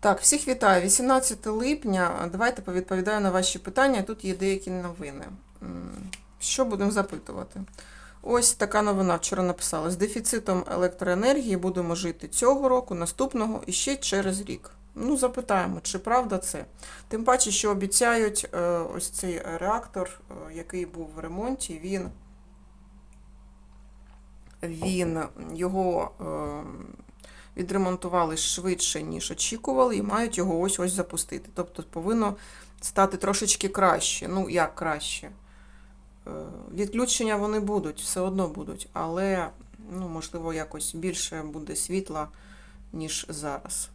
Так, всіх вітаю. 18 липня. Давайте повідповідаю на ваші питання. Тут є деякі новини. Що будемо запитувати? Ось така новина вчора написала: з дефіцитом електроенергії будемо жити цього року, наступного і ще через рік. Ну, запитаємо, чи правда це. Тим паче, що обіцяють е, ось цей реактор, е, який був в ремонті, він, він його. Відремонтували швидше, ніж очікували, і мають його ось ось запустити. Тобто повинно стати трошечки краще. Ну, як краще? Е, Відключення вони будуть, все одно будуть, але, ну, можливо, якось більше буде світла, ніж зараз.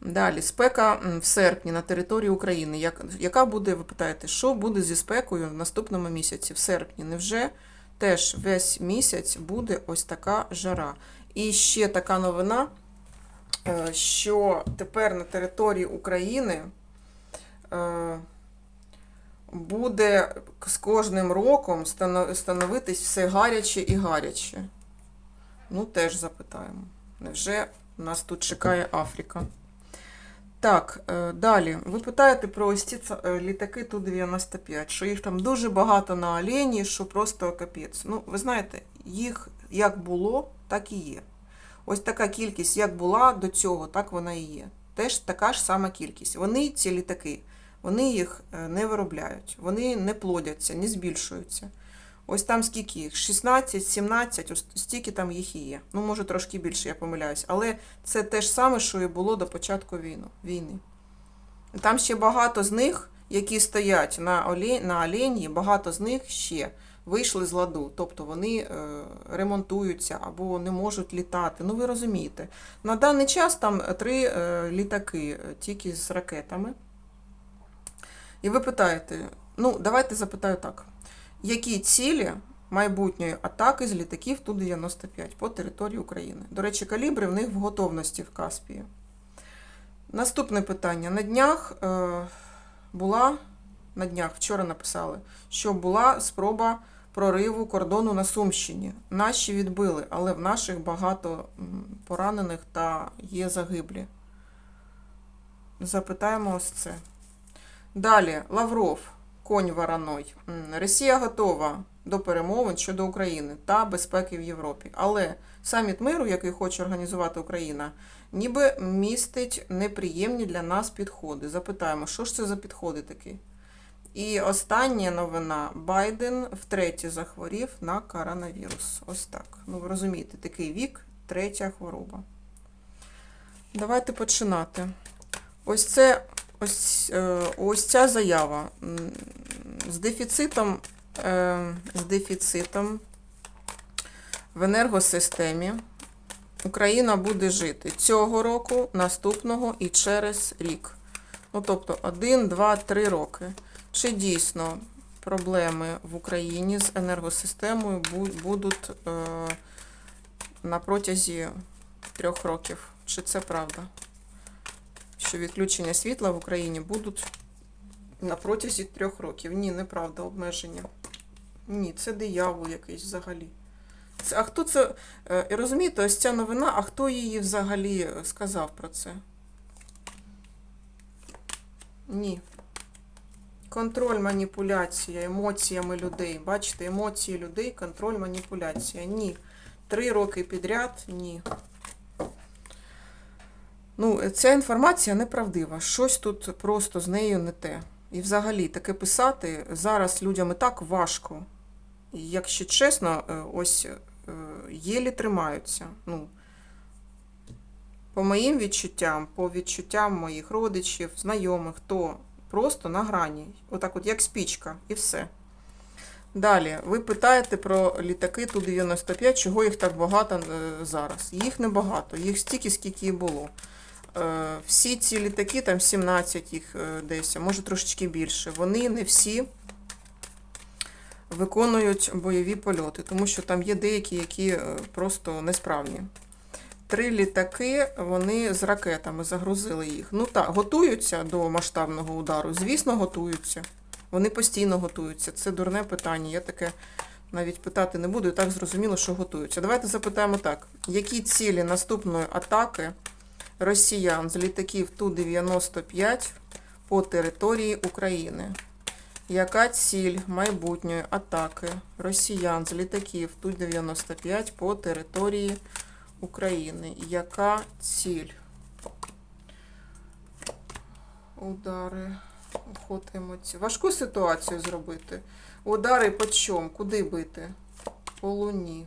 Далі, спека в серпні на території України. Як, яка буде, ви питаєте, що буде зі спекою в наступному місяці? В серпні? Невже теж весь місяць буде ось така жара? І ще така новина, е, що тепер на території України е, буде з кожним роком становитись все гаряче і гаряче. Ну, теж запитаємо. Невже нас тут чекає Африка? Так, е, далі. Ви питаєте про ось ці літаки Ту-95, що їх там дуже багато на Олені, що просто капець. Ну, ви знаєте, їх як було, так і є. Ось така кількість, як була до цього, так вона і є. Теж така ж сама кількість. Вони, ці літаки, вони їх е, не виробляють, вони не плодяться, не збільшуються. Ось там скільки їх? 16, 17, ось стільки там їх і є. Ну, може, трошки більше, я помиляюсь. Але це те ж саме, що і було до початку війни. Там ще багато з них, які стоять на, оле, на олені, багато з них ще вийшли з ладу. Тобто вони е, ремонтуються або не можуть літати. Ну, ви розумієте. На даний час там три е, літаки е, тільки з ракетами. І ви питаєте, ну, давайте запитаю так. Які цілі майбутньої атаки з літаків Ту-95 по території України? До речі, калібри в них в готовності в Каспії. Наступне питання. На днях була, на днях вчора написали, що була спроба прориву кордону на Сумщині. Наші відбили, але в наших багато поранених та є загиблі. Запитаємо ось це. Далі, Лавров, конь вороной. Росія готова до перемовин щодо України та безпеки в Європі. Але саміт миру, який хоче організувати Україна, ніби містить неприємні для нас підходи. Запитаємо, що ж це за підходи такі? І остання новина: Байден втретє захворів на коронавірус. Ось так. Ну, ви розумієте, такий вік, третя хвороба. Давайте починати. Ось це ось, е, ось ця заява з дефіцитом, е, з дефіцитом в енергосистемі Україна буде жити цього року, наступного і через рік. Ну, тобто 1, 2, 3 роки. Чи дійсно проблеми в Україні з енергосистемою будуть е, на протязі трьох років? Чи це правда? Що відключення світла в Україні будуть на протязі трьох років? Ні, неправда, обмеження. Ні, це диявол якийсь взагалі. Це, а хто це? е, розумієте, ось ця новина, а хто її взагалі сказав про це? Ні. Контроль, маніпуляція емоціями людей. Бачите, емоції людей, контроль, маніпуляція. Ні. Три роки підряд ні. Ну, ця інформація неправдива. Щось тут просто з нею не те. І взагалі таке писати зараз людям і так важко. Якщо чесно, е, ось е, єлі тримаються. Ну, по моїм відчуттям, по відчуттям моїх родичів, знайомих, то просто на грані. Отак от, як спічка, і все. Далі, ви питаєте про літаки Ту-95, чого їх так багато е, зараз. Їх небагато, їх стільки, скільки і було. Е, Всі ці літаки, там 17 їх е, десь, може трошечки більше, вони не всі виконують бойові польоти, тому що там є деякі, які просто несправні. Три літаки вони з ракетами загрузили їх. Ну так, готуються до масштабного удару. Звісно, готуються. Вони постійно готуються. Це дурне питання. Я таке навіть питати не буду, і так зрозуміло, що готуються. Давайте запитаємо так: які цілі наступної атаки росіян з літаків Ту-95 по території України? Яка ціль майбутньої атаки росіян з літаків Ту-95 по території України? Яка ціль? Удари, охота емоцій. Важку ситуацію зробити. Удари по чому? Куди бити? По луні.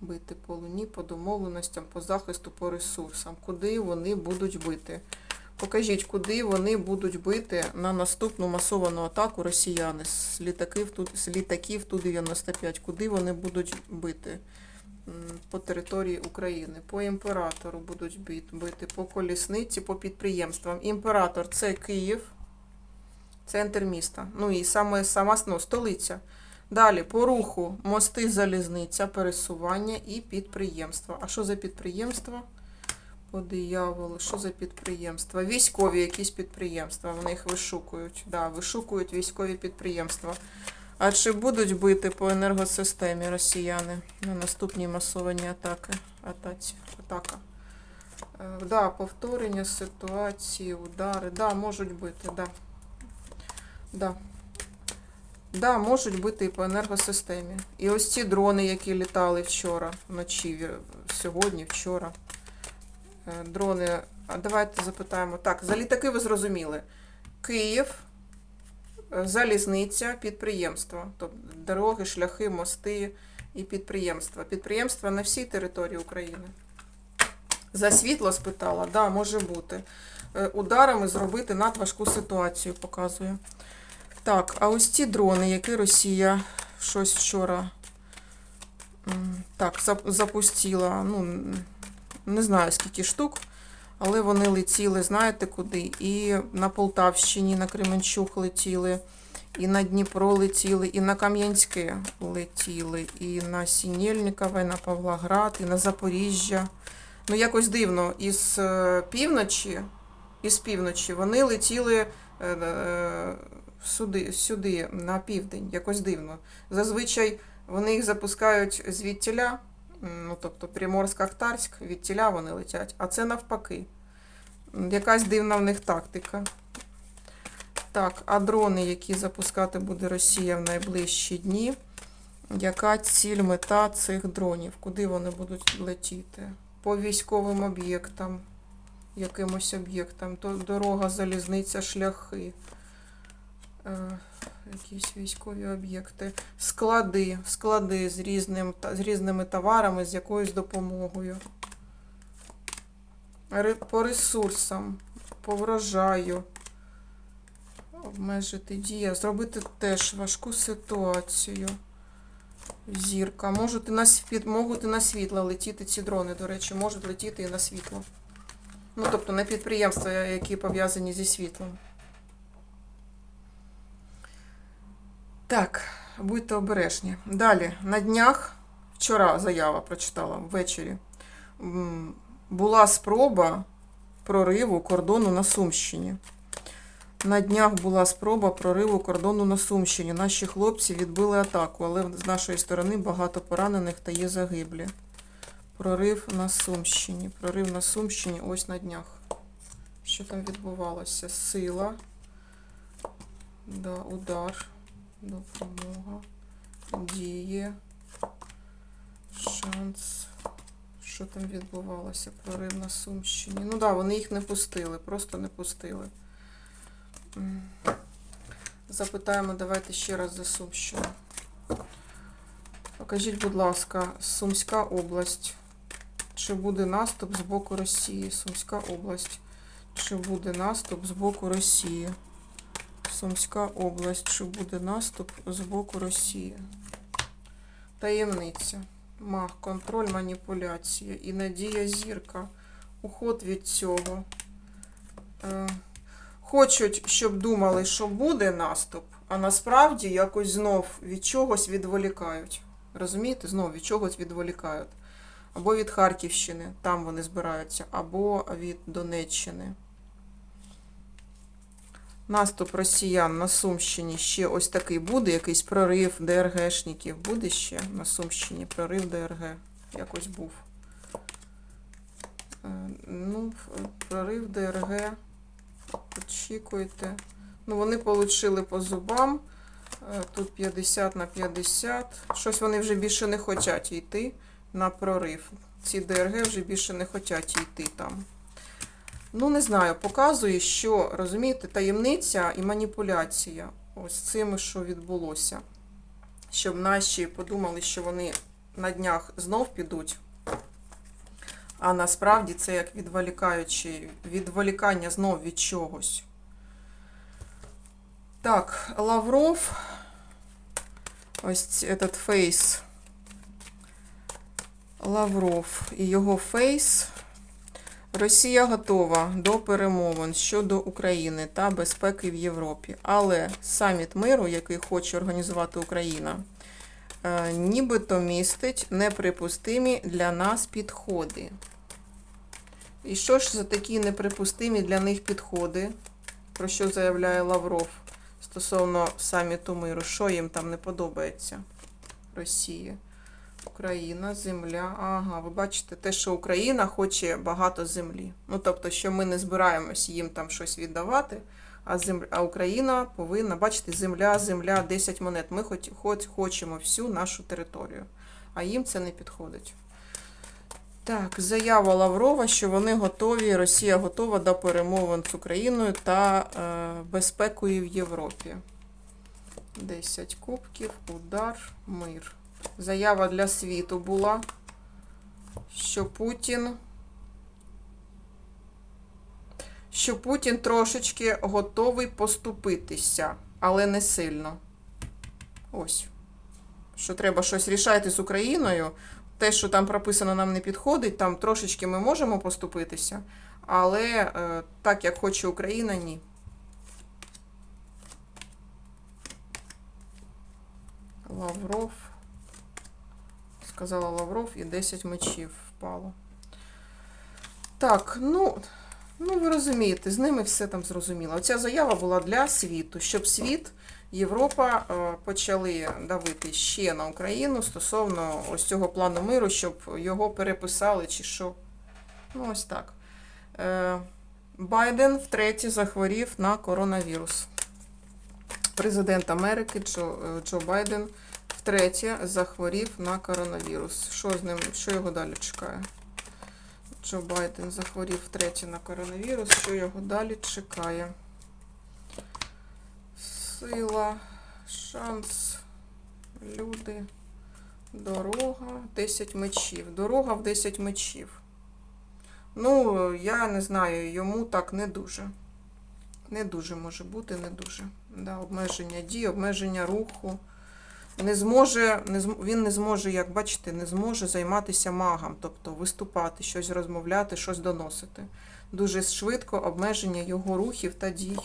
Бити по луні, по домовленостям, по захисту, по ресурсам. Куди вони будуть бити? Покажіть, куди вони будуть бити на наступну масовану атаку росіяни з літаків Ту-95. Куди вони будуть бити? По території України, по імператору будуть бит- бити, по колісниці, по підприємствам. Імператор це Київ, центр міста. Ну і саме сама ну, столиця. Далі по руху мости, залізниця, пересування і підприємства. А що за підприємства? По дияволу, що за підприємства? Військові якісь підприємства, вони їх вишукують. Да, вишукують військові підприємства. А чи будуть бити по енергосистемі росіяни на наступній масованій атаки? Атаці, атака? Е, да, повторення ситуації, удари. Да, можуть бити, да. Да. Да, можуть бити і по енергосистемі. І ось ці дрони, які літали вчора, вночі, сьогодні, вчора. Е, Дрони. А давайте запитаємо. Так, за літаки ви зрозуміли. Київ, залізниця, підприємства. Тобто дороги, шляхи, мости і підприємства. Підприємства на всій території України. За світло спитала, да, може бути. Е, Ударами зробити надважку ситуацію, показує. Так, а ось ці дрони, які Росія щось вчора так, запустила. Ну, не знаю скільки штук, але вони летіли, знаєте куди? І на Полтавщині, на Кременчук летіли, і на Дніпро летіли, і на Кам'янське летіли, і на Сінєльникове, і на Павлоград, і на Запоріжжя. Ну, якось дивно, із е, півночі, із півночі вони летіли е, е, сюди, сюди, на південь, якось дивно. Зазвичай вони їх запускають звідтіля, ну, тобто Приморськ-Ахтарськ, відтіля вони летять, а це навпаки. Якась дивна в них тактика. Так, а дрони, які запускати буде Росія в найближчі дні. Яка ціль, мета цих дронів? Куди вони будуть летіти? По військовим об'єктам, якимось об'єктам, то дорога, залізниця, шляхи, е, якісь військові об'єкти, склади, склади з, різним, з різними товарами, з якоюсь допомогою. По ресурсам, по врожаю. Обмежити дія, зробити теж важку ситуацію. Зірка. Можуть на світ, можуть і на світло летіти ці дрони, до речі, можуть летіти і на світло. Ну, тобто на підприємства, які пов'язані зі світлом. Так, будьте обережні. Далі, на днях, вчора заява прочитала ввечері. Була спроба прориву кордону на Сумщині. На днях була спроба прориву кордону на Сумщині. Наші хлопці відбили атаку, але з нашої сторони багато поранених та є загиблі. Прорив на Сумщині. Прорив на Сумщині ось на днях. Що там відбувалося? Сила. Да, удар. Допомога. Діє. Шанс. Що там відбувалося? Прорив на Сумщині. Ну так, да, вони їх не пустили, просто не пустили. Запитаємо, давайте ще раз за Сумщину. Покажіть, будь ласка, Сумська область. Чи буде наступ з боку Росії? Сумська область. Чи буде наступ з боку Росії? Сумська область. Чи буде наступ з боку Росії? Таємниця. Маг, контроль, маніпуляція. І надія зірка. Уход від цього. Е, Хочуть, щоб думали, що буде наступ, а насправді якось знов від чогось відволікають. Розумієте? Знов від чогось відволікають. Або від Харківщини, там вони збираються, або від Донеччини. Наступ росіян на Сумщині ще ось такий буде, якийсь прорив ДРГшників. Буде ще на Сумщині прорив ДРГ. Якось був. Е, Ну, прорив ДРГ. Очікуйте. Ну, вони отримали по зубам. Е, Тут 50 на 50. Щось вони вже більше не хочуть йти на прорив. Ці ДРГ вже більше не хочуть йти там. Ну, не знаю, показує, що, розумієте, таємниця і маніпуляція. Ось цим, що відбулося. Щоб наші подумали, що вони на днях знов підуть. А насправді це як відволікаючи, відволікання знов від чогось. Так, Лавров. Ось этот фейс. Лавров і його фейс. Росія готова до перемовин щодо України та безпеки в Європі. Але саміт миру, який хоче організувати Україна, е, нібито містить неприпустимі для нас підходи. І що ж за такі неприпустимі для них підходи, про що заявляє Лавров стосовно саміту миру? Що їм там не подобається Росії? Україна, земля. Ага, ви бачите, те, що Україна хоче багато землі. Ну, тобто, що ми не збираємось їм там щось віддавати, а, земля, а Україна повинна, бачите, земля, земля, 10 монет. Ми хоч, хоч хочемо всю нашу територію, а їм це не підходить. Так, заява Лаврова, що вони готові, Росія готова до перемовин з Україною та е, безпекою в Європі. 10 кубків, удар, мир. Заява для світу була, що Путін. Що Путін трошечки готовий поступитися, але не сильно. Ось. Що треба щось рішати з Україною. Те, що там прописано, нам не підходить, там трошечки ми можемо поступитися, але е, так, як хоче Україна, ні. Лавров. Сказала Лавров, і 10 мечів впало. Так, ну, ну ви розумієте, з ними все там зрозуміло. Оця заява була для світу, щоб світ, Європа е, почали давити ще на Україну стосовно ось цього плану миру, щоб його переписали чи що. Ну, ось так. Е, Байден втретє захворів на коронавірус. Президент Америки Джо, е, Джо Байден втретє захворів на коронавірус. Що з ним, що його далі чекає? Джо Байден захворів втретє на коронавірус. Що його далі чекає? Сила, шанс, люди, дорога, 10 мечів. Дорога в 10 мечів. Ну, я не знаю, йому так не дуже. Не дуже може бути, не дуже. Да, обмеження дій, обмеження руху. Не зможе, не зм- він не зможе, як бачите, не зможе займатися магом, тобто виступати, щось розмовляти, щось доносити. Дуже швидко обмеження його рухів та дій.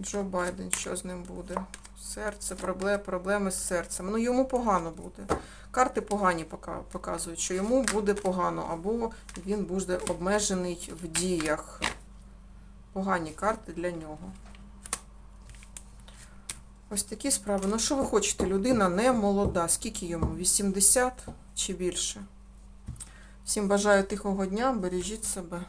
Джо Байден, що з ним буде? Серце, проблеми, проблеми з серцем. Ну, йому погано буде. Карти погані показують, що йому буде погано, або він буде обмежений в діях. Погані карти для нього. Ось такі справи. Ну, що ви хочете? Людина не молода. Скільки йому? 80 чи більше? Всім бажаю тихого дня, бережіть себе.